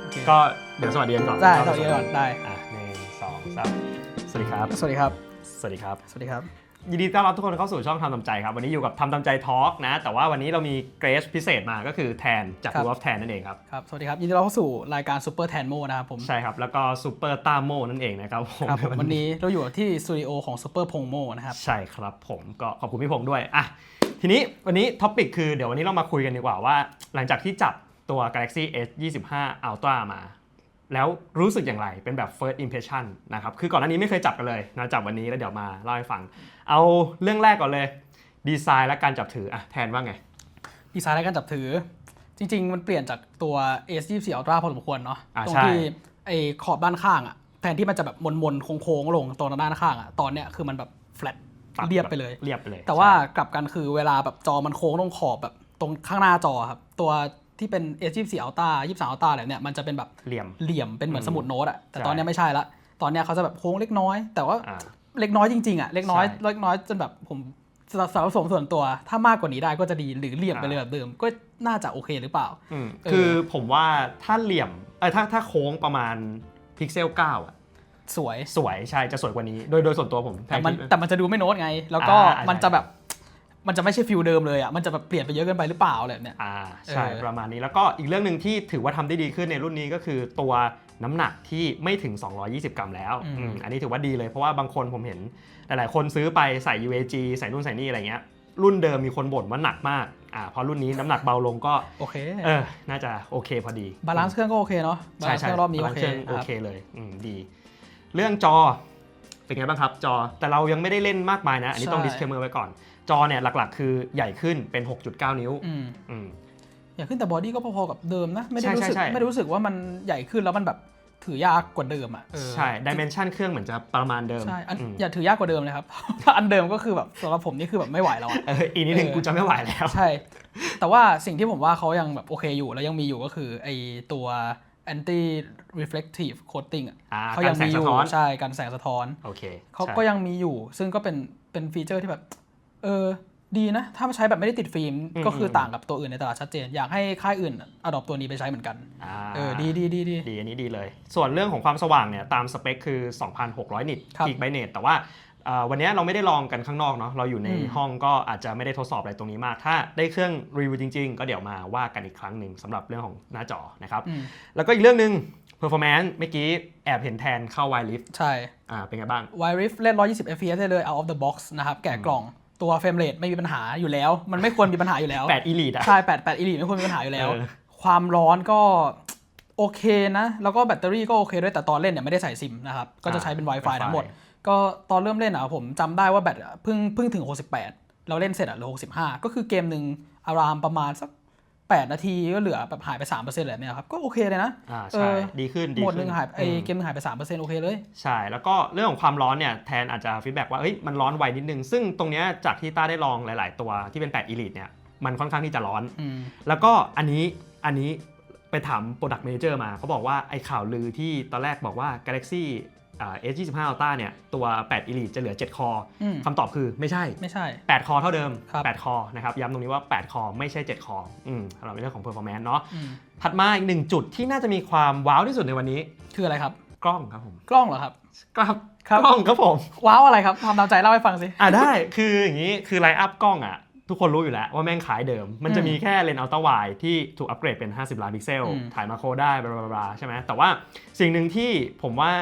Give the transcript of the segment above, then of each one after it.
โอเคก็เดี๋ยวสวัสดีกันก่อนได้สวัสดีก่อนได้อะหนึ่งสองสามสวัสดีครับ สวัสดีครับ สวัสดีครับ สวัสดีครับ ยินดีต้อนรับทุกคนเข้าสู่ช่องทำตามใจครับ วันนี้อยู่กับทำตามใจทอล์กนะ แต่ว่าวันนี้เรามีเกรสพิเศษมาก็คือแทนจากครับรูออฟแทนนั่นเองครับ ครับ สวัสดีครับ ยินดีต้อนรับเข้าสู่รายการซูเปอร์แทนโมนะครับผม ใช่ครับ แล้วก็ซูเปอร์ต้าโมนั่นเองนะครับผมครับผม วันนี้เราอยู่ที่สตูดิโอของซูเปอร์พงโมนะครับ ใช่ครับผมก็ขอบคุณพี่พงษ์ด้วยอะทีนี้วันนี้ท็อปิกคือเดี๋ยววันนี้เรามาคุยกันดีกว่าว่า หลังจากที่จับ ตัว Galaxy S 25 Ultra มา แล้วรู้สึกอย่างไรเป็นแบบ first impression นะครับ คือก่อนหน้านี้ไม่เคยจับกันเลยนะจับวันนี้แล้วเดี๋ยวมาเล่าให้ฟัง เอาเรื่องแรกก่อนเลย ดีไซน์และการจับถืออะแทนว่าไง ดีไซน์และการจับถือ จริง ๆ มันเปลี่ยนจากตัว S24 Ultra พอสมควรเนาะอ่าตรงใช่ที่ไอ้ขอบด้านข้างอะแทนที่มันจะแบบมนๆโค้งๆลงตรงด้านข้างอะตอนเนี้ยคือมันแบบแฟลตตัดเรียบไปเลยเรียบไปเลย แต่ว่าใช่กลับกันคือเวลาแบบจอมันโค้งตรงขอบแบบตรงข้างหน้าจอครับ ตัว ที่เป็น S24 Ultra 23 Ultra อะไรเนี่ยมันจะเป็นแบบเหลี่ยมเหลี่ยมเป็นเหมือนสมุดโน้ตอะแต่ใช่ตอนเนี้ยไม่ใช่ละ ตอนเนี้ยเขาจะแบบโค้งเล็กน้อย แต่ว่าอ่าเล็กน้อยจริงๆอะเล็กน้อยใช่เล็กน้อยจนแบบผมสำหรับสำหรับผมส่วนตัว ถ้ามากกว่านี้ได้ก็จะดีหรือเหลี่ยมไปอ่าเลยแบบเดิม ก็น่าจะโอเคหรือเปล่าอืมเออคือผมว่าถ้าเหลี่ยมเออถ้าถ้าโค้งประมาณพิกเซล9อะสวยสวยใช่จะสวยกว่านี้ โดยโดยส่วนตัวผมแต่มันคิดะแต่มันจะดูไม่โน้ตไง แล้วก็อ่ามันจะแบบ มันจะไม่ใช่ฟิลเดิมเลยอะมันจะแบบเปลี่ยนไปเยอะเกินไปหรือเปล่าอะไรแบบเนี้ย อ่าใช่เออ ประมาณนี้แล้วก็อีกเรื่องหนึ่งที่ถือว่าทำได้ดีขึ้นในรุ่นนี้ก็คือตัวน้ำหนักที่ไม่ถึง 220 กรัมแล้วอืมอันนี้ถือว่าดีเลยเพราะว่าบางคนผมเห็นหลายๆ คนซื้อไปใส่ UAG ใส่นู่นใส่นี่อะไรเงี้ยรุ่นเดิมมีคนบ่นว่าหนักมากอ่าพอรุ่นนี้น้ำหนักเบาลงก็โอเคเออน่าจะโอเคพอดี บาลานซ์เครื่องก็โอเคเนาะบาใช่ลานซ์เคใช่รื่องรอบนี้โอ balance เคครื่องโอครับเคเลยอืมดี เรื่องจอเป็นไงบ้างครับจอแต่เรายังไม่ได้เล่นมากมายนะ อันนี้ต้องใช่ disclaimer ไว้ก่อน จอเนี่ยหลักๆ คือใหญ่ขึ้นเป็น 6.9 นิ้วอืมอืม อยากขึ้นแต่บอดี้ก็พอๆกับเดิมนะ ไม่ได้ใช่รู้สึกใช่ใช่ ไม่ได้รู้สึกว่ามันใหญ่ขึ้นแล้วมันแบบถือยากกว่าเดิมอะเออใช่ dimension เครื่องเหมือนจะประมาณเดิมใช่อันอืมอย่าถือยากกว่าเดิมเลยครับ ถ้าอันเดมก็คือแบบสำหรับผมนี่คือแบบไม่ไหวแล้วอะ เอออีกนิดนึงเออ กูจะไม่ไหวแล้ว ใช่ แต่ว่าสิ่งที่ผมว่าเขายังแบบโอเคอยู่แล้วยังมีอยู่ก็คือไอตัว anti reflective coating อะอ่าเขายังมีอยู่การแสงสะท้อน ใช่กันแสงสะท้อน โอเคเขาใช่ก็ยังมีอยู่ ซึ่งก็เป็นเป็นฟีเจอร์ที่แบบ เออดีนะ ถ้าใช้แบบไม่ได้ติดฟิล์มอืมก็คือมต่างกับตัวอื่นในตลาดชัดเจน อยากให้ค่ายอื่นอดอปตัวนี้ไปใช้เหมือนกันอ่าเออดีดีดีดีดีอันนี้ดีเลย ส่วนเรื่องของความสว่างเนี่ยตามสเปคคือ 2,600 นิตครับพีคไบเนตแต่ว่าเอ่อวันนี้เราไม่ได้ลองกันข้างนอกเนาะเราอยู่ในอืมห้องก็อาจจะไม่ได้ทดสอบอะไรตรงนี้มาก ถ้าได้เครื่องรีวิวจริง ๆ ก็เดี๋ยวมาว่ากันอีกครั้งหนึ่งสำหรับเรื่องของหน้าจอนะครับอืมแล้วก็อีกเรื่องหนึ่ง performance เมื่อกี้แอบเห็นแทนเข้า wireless ใช่อ่าเป็นไงบ้าง w i r i f เล่น 120 fps ได้เลย out of the box นะครับแกะกล่อง ตัวเฟรมเรทไม่มีปัญหาอยู่แล้ว มันไม่ควรมีปัญหาอยู่แล้ว8 elite อะใช่8 8 elite ไม่ควรมีปัญหาอยู่แล้วเออความร้อนก็โอเคนะ แล้วก็แบตเตอรี่ก็โอเคด้วยแต่ตอนเล่นเนี่ยไม่ได้ใส่ซิมนะครับ ก็จะใช้เป็น Wi-Fi ทั้งหมด ก็ตอนเริ่มเล่นอะผมจำได้ว่าแบตอะเพิ่งเพิ่งถึง 68 เราเล่นเสร็จอะเหลือ65 ก็คือเกมหนึ่งอารามประมาณสัก 8 นาทีก็เหลือแบบหายไป3%เลยเนี่ยครับก็โอเคเลยนะอ่าเอใช่อดีขึ้นดีหมดหขึ้นึ่นงหายไออืมเกมหนึ่งหายไป3%โอเคเลย ใช่ แล้วก็เรื่องของความร้อนเนี่ยแทนอาจจะฟีดแบ็กว่าเฮ้ยมันร้อนไวนิดนึง ซึ่งตรงเนี้ยจากที่ต้าได้ลองหลาย ๆ ตัวที่เป็น8 elite เนี่ยมันค่อนข้างที่จะร้อนอืมแล้วก็อันนี้อันนี้ไปถาม Product Manager มาเขาบอกว่าไอ้ข่าวลือที่ตอนแรกบอกว่า Galaxy อ่า S25 Ultra เนี่ยตัว8 Elite จะเหลือ 7 คออืมคำตอบคือไม่ใช่ไม่ใช่ 8 คอเท่าเดิมครับ8คอนะครับย้ำตรงนี้ว่า 8 คอไม่ใช่ 7 คออืมสำหรับในเรื่องของ performance เนาะอืมถัดมาอีกหนึ่งจุดที่น่าจะมีความว้าวที่สุดในวันนี้คืออะไรครับ กล้องครับผม กล้องเหรอครับครับครับกล้องครับผม ว้าวอะไรครับความตามใจเล่าให้ฟังสิอะได้คืออย่างนี้คือไลน์อัพกล้องอะทุกคนรู้อยู่แล้วว่าแม่งขายเดิม มันจะอืมมีแค่เลนส์อัลตร้าไวที่ถูกอัปเกรดเป็น 50 ล้านพิกเซลอืมถ่ายมาโครได้บลาบลาบลาใช่ไหมแต่ว่าสิ่งหนึ่งที่ผมว่า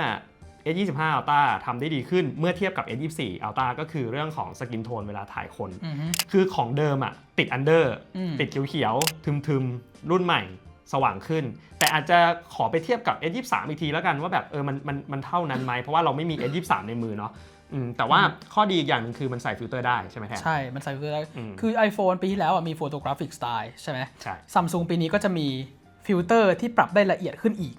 S25 Ultra ทำได้ดีขึ้นเมื่อเทียบกับ S24 Ultra ก็คือเรื่องของสกินโทนเวลาถ่ายคนอือฮึคือของเดิมอะติดอันเดอร์อืมติดเขียวๆทึมๆ รุ่นใหม่สว่างขึ้น แต่อาจจะขอไปเทียบกับ S23 อีกทีแล้วกันว่าแบบเออมันมันมันเท่านั้นไหมเพราะว่าเราไม่มี S23 ในมือเนาะอืมแต่ว่าข้อดีอีกอย่างหนึงคือมันใส่ฟิลเตอร์ได้ใช่ไหมแทนใช่ มันใส่ฟิลเตอร์ได้อืมคือ iPhone ปีที่แล้วอะมีโฟโตกราฟิกสไตล์ใช่ไหมใช่ซัมซุงปีนี้ก็จะมีฟิลเตอร์ที่ปรับได้ละเอียดขึ้นอีก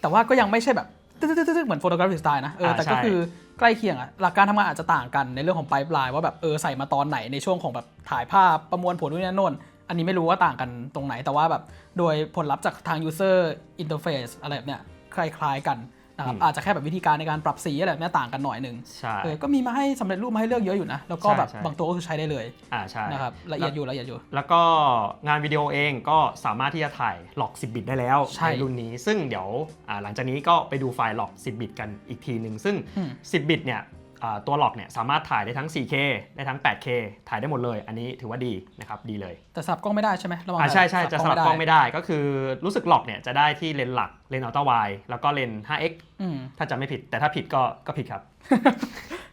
แต่ว่าก็ยังไม่ใช่แบบ ตึ๊ดๆๆๆเหมือนโฟโตกราฟิกสไตล์นะเอออ่าแต่ก็ใช่คือใกล้เคียงอะหลักการทำงานอาจจะต่างกันในเรื่องของไ i ปลายว่าแบบเออใส่มาตอนไหนในช่วงของแบบถ่ายภาพประมวลผลนู่นนี่นั่นโน่นอันนี้ไม่รู้ว่าต่างกันตรงไหนแต่ว่าแบบโดยผลลัพธ์จากทาง user interface อะไรแบบเนี้ยคล้ายๆกัน นะครับอืมอาจจะแค่แบบวิธีการในการปรับสีอะไรแบบเนี้ยต่างกันหน่อยหนึ่งใช่เออก็มีมาให้สำเร็จรูปมาให้เลือกเยอะอยู่นะ แล้วก็ใช่แบบใช่บางตัวก็คือใช้ได้เลยอ่าใช่นะครับละเอียดอยู่ละเอียดอยู่ แล้วก็งานวิดีโอเองก็สามารถที่จะถ่ายหลอก 10 บิตได้แล้วใช่รุ่นนี้ ซึ่งเดี๋ยวอ่าหลังจากนี้ก็ไปดูไฟล์หลอก 10 บิตกันอีกทีหนึ่งซึ่งอืม10 บิตเนี่ยอ่า ตัวหลอกเนี่ยสามารถถ่ายได้ทั้ง 4K ได้ทั้ง 8K ถ่ายได้หมดเลย อันนี้ถือว่าดีนะครับดีเลย แต่สลับกล้องไม่ได้ใช่ไหมระวังอ่าใช่ใช่สลัจะสลับกล้องไม่ได้ก็คือรู้สึกหลอกเนี่ยจะได้ที่เลนส์หลักเลนส์อัลตร้าไวแล้วก็เลนส์ 5x อืมถ้าจะไม่ผิดแต่ถ้าผิดก็ก็ผิดครับ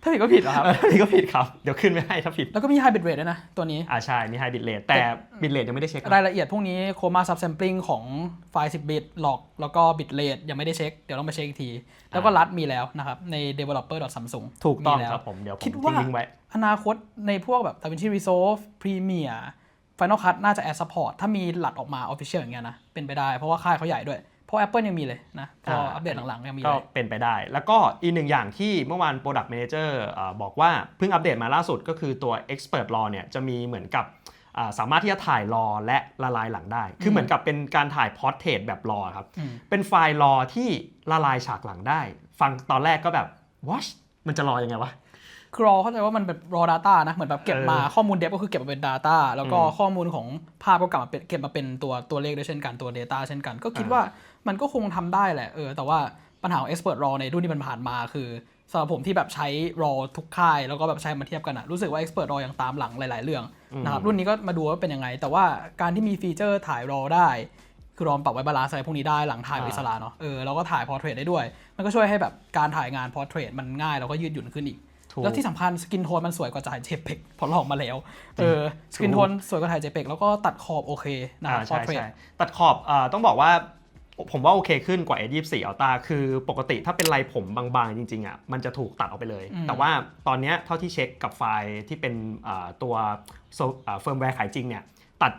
ถ้าผิดก็ผิดเหรอครับเออถ้าผิดก็ผิดครับ เดี๋ยวขึ้นไม่ให้ถ้าผิด แล้วก็มี high bit rate ด้วยนะ ตัวนี้ อ่าใช่ มี high bit rate แต่ bit rate ยังไม่ได้เช็คนะรายละเอียดพวกนี้โคมา subsampling ของไฟล์ 10 บิตหลอกแล้วก็ bit rate ยังไม่ได้เช็ค เดี๋ยวต้องไปเช็คอีกที แล้วก็รัดมีแล้วนะครับใน developer.samsung ถูกต้องมีแล้วครับผมเดี๋ยวผมคิดทิ้ว่างลิงก์ไว้ อนาคตในพวกแบบ DaVinci Resolve Premiere Final Cut น่าจะ add support ถ้ามีหลัดออกมา official อย่างเงี้ยนะเป็นไปได้เพราะว่าค่ายเขาใหญ่ด้วย เพราะ Apple ยังมีเลยนะ พออ่าอัปเดตหลังๆยังมีก็เลยเป็นไปได้ แล้วก็อีกหนึ่งอย่างที่เมื่อวาน Product Manager เอ่อบอกว่าเพิ่งอัปเดตมาล่าสุดก็คือตัว Expert Raw เนี่ยจะมีเหมือนกับอ่าสามารถที่จะถ่ายรอและละลายหลังได้ คือเหมือนกับเป็นการถ่าย Portrait แบบรอครับอืมเป็นไฟล์รอที่ละลายฉากหลังได้ ฟังตอนแรกก็แบบ watch มันจะรอยังไงวะ คือรอเข้าใจว่ามันเป็น raw data นะ เหมือนแบบเก็บมาเออข้อมูลเดฟก็คือเก็บมาเป็น data แล้วก็อืมข้อมูลของภาพก็กลับมาเป็นเก็บมาเป็นตัวตัวเลขด้วยเช่นกันตัว data เช่นกัน ก็คิดอ่าว่ามันก็คงทำได้แหละเออแต่ว่าปัญหาของ expert raw ในรุ่นที่มันผ่านมาคือสำหรับผมที่แบบใช้ raw ทุกค่าย แล้วก็แบบใช้มาเทียบกันอะรู้สึกว่า expert raw ยังตามหลังหลาย ๆ เรื่องนะครับรุ่นนี้ก็มาดูว่าเป็นยังไง แต่ว่าการที่มีฟีเจอร์ถ่าย raw ได้คือรอมปรับไว้บาลานซ์อะไรพวกนี้ได้หลังถ่ายอิสระเนาะเออแล้วก็ถ่ายพอร์เทรตได้ด้วย มันก็ช่วยให้แบบการถ่ายงานพอร์เทรตมันง่ายแล้วก็ยืดหยุ่นขึ้นอีกถูก แล้วที่สำคัญสกินโทนมันสวยกว่าถ่าย JPEG พอลองมาแล้วเออสกินโทนสวยกว่าถ่าย JPEG แล้วก็ตัดขอบโอเคนะอ่าพอใช่ร์เทรตใช่ตัดขอบอาต้องบอกว่าผมว่าโอเคขึ้นกว่า S24 Ultra คือปกติถ้าเป็นลายผมบางๆ จริงๆอะมันจะถูกตัดออกไปเลยอืมแต่ว่าตอนเนี้ยเท่าที่เช็คกับไฟล์ที่เป็นอ่าตัวเฟิร์มแวร์ขายจริงเนี่ยตัด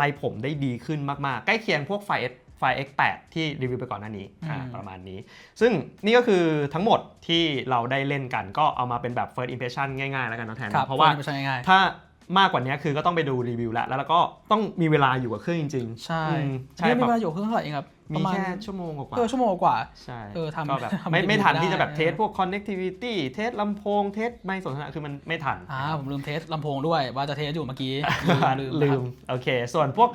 ลายผมได้ดีขึ้นมากๆ ใกล้เคียงพวกไฟล์ S ไฟล์ X8 ที่รีวิวไปก่อนหน้านี้อ่าประมาณนี้ ซึ่งนี่ก็คือทั้งหมดที่เราได้เล่นกันก็เอามาเป็นแบบ first impression ง่ายๆ แล้วกันเนาะแทนครับเพราะว่าไม่ใช่ง่ายถ้า มากกว่านี้คือก็ต้องไปดูรีวิวแล้วแล้วเราก็ต้องมีเวลาอยู่กับเครื่องจริงๆใช่อืมใช่นี่มีแบเวบลาอยู่เครื่องเท่าไหร่เองครับปมีระมาณแค่ชั่วโมงกว่าเออชั่วโมงกว่าๆใช่เออทำก็แบบทำไม่รีวิวไม่ทันได้ที่จะแบบเออเทสพวก connectivity เทสลำโพงเทสไม่สนทนาคือมันไม่ทันอ่าผมลืมเทสลำโพงด้วยว่าจะเทสอยู่เมื่อกี้ลืมลืนะครับมโอเค ส่วนพวก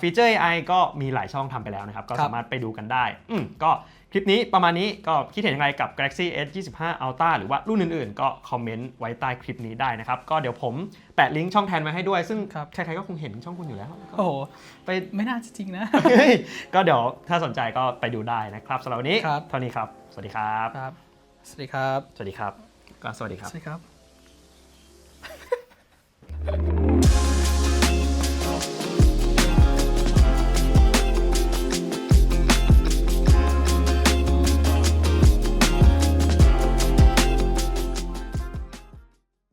ฟีเจอร์ AI ก็มีหลายช่องทำไปแล้วนะครับ ก็ครับสามารถไปดูกันได้อืมก็ คลิปนี้ประมาณนี้ก็คิดเห็นยังไงกับ Galaxy S 25 Ultra หรือว่ารุ่นอื่นๆ ก็คอมเมนต์ไว้ใต้คลิปนี้ได้นะครับ ก็เดี๋ยวผมแปะลิงก์ช่องแทนไว้ให้ด้วย ซึ่งครับใครๆก็คงเห็นช่องคุณอยู่แล้ว โอ้โห ไปไม่น่าจะจริงนะเฮ้ยก็เดี๋ยวถ้าสนใจก็ไปดูได้นะครับสำหรับวันนี้ครับเท่านี้ครับ สวัสดีครับครับ สวัสดีครับ สวัสดีครับ ก็สวัสดีครับ สวัสดีครับ